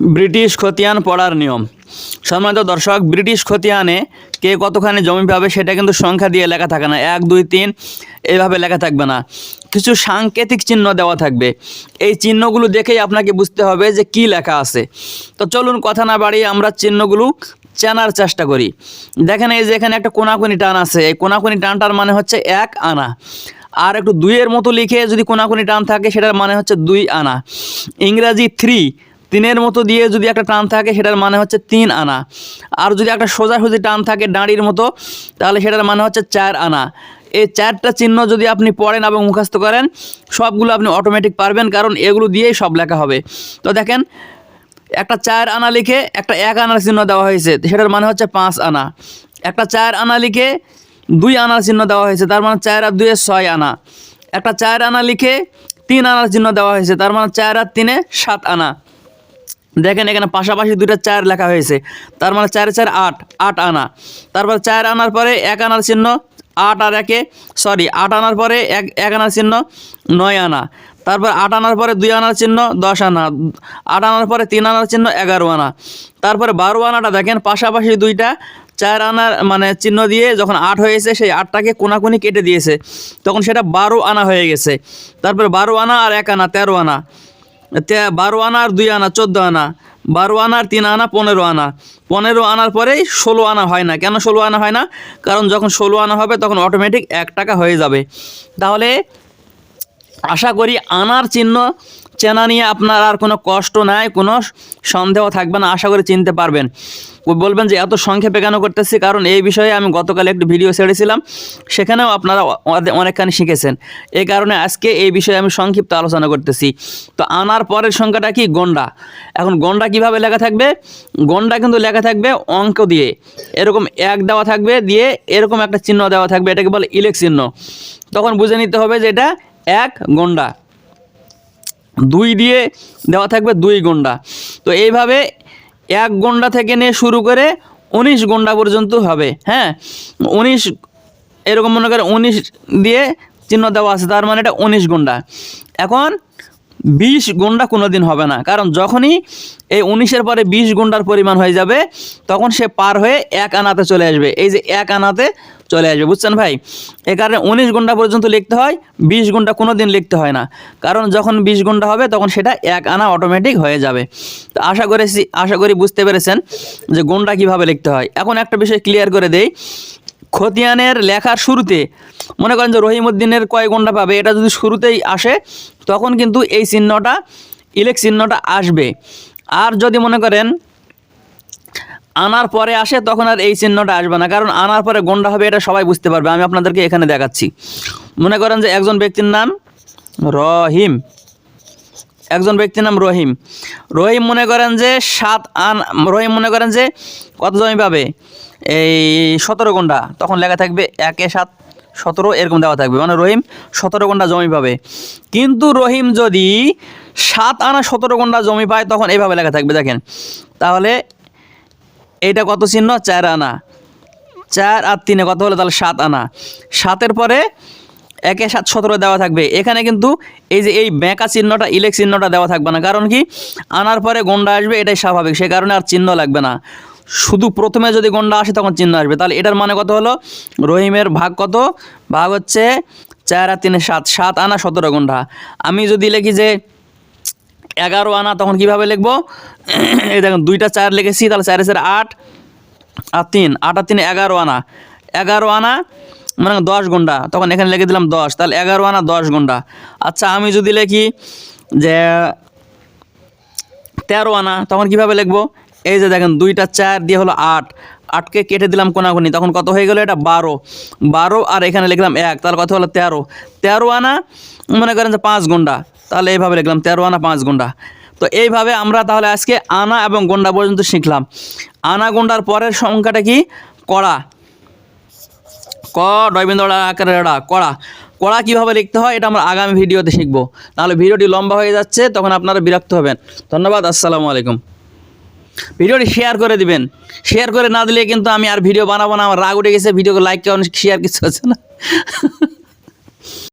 British খতিয়ান পড়ার নিয়ম। সম্মানিত দর্শক, ব্রিটিশ খতিয়ানে কে কতখানি জমি পাবে সেটা কিন্তু সংখ্যা দিয়ে লেখা থাকে না। এক, দুই, তিন, এভাবে লেখা থাকবে না। কিছু সাংকেতিক চিহ্ন দেওয়া থাকবে। এই চিহ্নগুলো দেখেই আপনাকে বুঝতে হবে যে কি লেখা আছে। তো চলুন কথা না বাড়িয়ে আমরা চিহ্নগুলো চেনার চেষ্টা করি। দেখেন এই যে এখানে একটা কোনাকুনি টান আছে। এই কোনাকুনি টানটার মানে হচ্ছে এক আনা। আর একটু দুইয়ের মতো লিখে যদি কোনাকুনি টান থাকে, সেটার মানে হচ্ছে দুই আনা। ইংরাজি থ্রি তিনের মতো দিয়ে যদি একটা টান থাকে, সেটার মানে হচ্ছে তিন আনা। আর যদি একটা সোজাসুজি টান থাকে দাঁড়ির মতো, তাহলে সেটার মানে হচ্ছে চার আনা। এই চারটা চিহ্ন যদি আপনি পড়েন এবং মুখস্থ করেন, সবগুলো আপনি অটোমেটিক পারবেন, কারণ এগুলো দিয়েই সব লেখা হবে। তো দেখেন, একটা চার আনা লিখে একটা এক আনার চিহ্ন দেওয়া হয়েছে, সেটার মানে হচ্ছে পাঁচ আনা। একটা চার আনা লিখে দুই আনার চিহ্ন দেওয়া হয়েছে, তার মানে চার আর দুয়ে ছয় আনা। একটা চার আনা লিখে তিন আনার চিহ্ন দেওয়া হয়েছে, তার মানে চার আর তিনে সাত আনা। দেখেন এখানে পাশাপাশি দুইটা চার লেখা হয়েছে। তার মানে চারে চার আট আট আনা। তারপর চার আনার পরে এক আনার চিহ্ন, আট আর একে সরি আট আনার পরে এক এক আনার চিহ্ন, নয় আনা। তারপর আট আনার পরে দুই আনার চিহ্ন, দশ আনা। আট আনার পরে তিন আনার চিহ্ন, এগারো আনা। তারপরে বারো আনাটা দেখেন, পাশাপাশি দুইটা চার আনার মানে চিহ্ন দিয়ে যখন আট হয়েছে, সেই আটটাকে কোনাকুনি কেটে দিয়েছে। তখন সেটা বারো আনা হয়ে গেছে। তারপরে বারো আনা আর এক আনা, তেরো আনা। বারো আনার দুই আনা, চোদ্দ আনা। বারো আনার তিন আনা, পনেরো আনা। পনেরো আনার পরেই ষোলো আনা হয় না। কেন ষোলো আনা হয় না? কারণ যখন ষোলো আনা হবে, তখন অটোমেটিক এক টাকা হয়ে যাবে। তাহলে আশা করি আনার চিহ্ন চেনা নিয়ে আপনার আর কোনো কষ্ট নাই, কোনো সন্দেহ থাকবে না। আশা করি চিনতে পারবেন। বলবেন যে এত সংক্ষেপে কেন করতেছি? কারণ এই বিষয়ে আমি গতকাল একটি ভিডিও ছেড়েছিলাম। সেখানেও আপনারা অনেকখানি শিখেছেন। এই কারণে আজকে এই বিষয়ে আমি সংক্ষিপ্ত আলোচনা করতেছি। তো আনার পরের সংখ্যাটা কি? গন্ডা। এখন গন্ডা কীভাবে লেখা থাকবে? গন্ডা কিন্তু লেখা থাকবে অঙ্ক দিয়ে। এরকম এক দেওয়া থাকবে দিয়ে এরকম একটা চিহ্ন দেওয়া থাকবে। এটাকে বলে ইলেক চিহ্ন। তখন বুঝে নিতে হবে যে এটা এক গন্ডা। দুই দিয়ে দেওয়া থাকবে দুই গন্ডা। তো এইভাবে এক গন্ডা থেকে নিয়ে শুরু করে উনিশ গন্ডা পর্যন্ত হবে হ্যাঁ? উনিশ, এরকম মনে করে উনিশ দিয়ে চিহ্ন দেওয়া আছে, তার মানে এটা উনিশ গন্ডা। এখন বিশ গন্ডা কোনো দিন হবে না, কারণ যখনই এই উনিশের পরে বিশ গন্ডার পরিমাণ হয়ে যাবে, তখন সে পার হয়ে এক আনাতে চলে আসবে। এই যে এক আনাতে চলে আসবে। বুঝছেন ভাই? এ কারণে উনিশ ঘণ্টা পর্যন্ত লিখতে হয়, বিশ ঘণ্টা কোনো দিন লিখতে হয় না। কারণ যখন বিশ ঘণ্টা হবে, তখন সেটা এক আনা অটোমেটিক হয়ে যাবে। তো আশা করেছি, আশা করি বুঝতে পেরেছেন যে গন্ডা কীভাবে লিখতে হয়। এখন একটা বিষয় ক্লিয়ার করে দেই। খতিয়ানের লেখার শুরুতে, মনে করেন যে রহিমউদ্দিনের কয় ঘণ্টা পাবে? এটা যদি শুরুতেই আসে, তখন কিন্তু এই চিহ্নটা, ইলেক চিহ্নটা আসবে। আর যদি মনে করেন আনার পরে আসে তখন আর এই চিহ্নটা আসবে না। কারণ আনার পরে গন্ডা হবে এটা সবাই বুঝতে পারবে। আমি আপনাদেরকে এখানে দেখাচ্ছি। মনে করেন যে একজন ব্যক্তির নাম রহিম। একজন ব্যক্তির নাম রহিম। রহিম মনে করেন যে সাত আন রহিম মনে করেন যে কত জমি পাবে? এই সতেরো ঘণ্টা তখন লেখা থাকবে একে সাত, সতেরো, এরকম দেওয়া থাকবে। মানে রহিম সতেরো ঘণ্টা জমি পাবে। কিন্তু রহিম যদি সাত আনা সতেরো ঘণ্টা জমি পায়, তখন এইভাবে লেখা থাকবে। দেখেন, তাহলে এইটা কত চিহ্ন? চার আনা। চার আর তিনে কত হলো তাহলে সাত আনা। সাতের পরে একে সাত সতেরো দেওয়া থাকবে। এখানে কিন্তু এই যে এই ব্যাঁকা চিহ্নটা, ইলেক চিহ্নটা দেওয়া থাকবে না। কারণ কি? আনার পরে গন্ডা আসবে, এটাই স্বাভাবিক। সে কারণে আর চিহ্ন লাগবে না। শুধু প্রথমে যদি গন্ডা আসে তখন চিহ্ন আসবে। তাহলে এটার মানে কত হলো? রহিমের ভাগ কত? ভাগ হচ্ছে চার আর তিনে সাত। সাত আনা সতেরো গন্ডা। আমি যদি লিখি যে এগারো আনা, তখন কীভাবে লিখব? এই দেখুন, দুইটা চার লিখেছি, তাহলে চারে চার আট আর তিন, আট আর তিন, এগারো আনা। এগারো আনা মানে দশ ঘণ্টা তখন এখানে লিখে দিলাম দশ, তাহলে এগারো আনা দশ ঘণ্টা আচ্ছা আমি যদি লিখি যে তেরো আনা, তখন কীভাবে লিখব? এই যে দেখেন, দুইটা চার দিয়ে হলো আট, আটকে কেটে দিলাম কোনাকুনি, তখন কত হয়ে গেলো এটা? বারো। বারো, আর এখানে লিখলাম এক, তাহলে কত হলো? তেরো। তেরো আনা, মনে করেন যে পাঁচ ঘণ্টা তাহলে এইভাবে লিখলাম তেরো আনা পাঁচ ঘণ্টা তো এইভাবে আমরা তাহলে আজকে আনা এবং গন্ডা পর্যন্ত শিখলাম। আনা গন্ডার পরের সংখ্যাটা কি? কড়া। ক ডয়বিন্দড়া আকারে ড়া কড়া। কড়া কীভাবে লিখতে হয় এটা আমরা আগামী ভিডিওতে শিখব। তাহলে ভিডিওটি লম্বা হয়ে যাচ্ছে, তখন আপনারা বিরক্ত হবেন। ধন্যবাদ, আসসালামু আলাইকুম। ভিডিওটি শেয়ার করে দিবেন। শেয়ার করে না দিলে কিন্তু আমি আর ভিডিও বানাবো না, আমার রাগ উঠে গেছে, ভিডিওকে লাইক কেমন শেয়ার কিছু হচ্ছে না।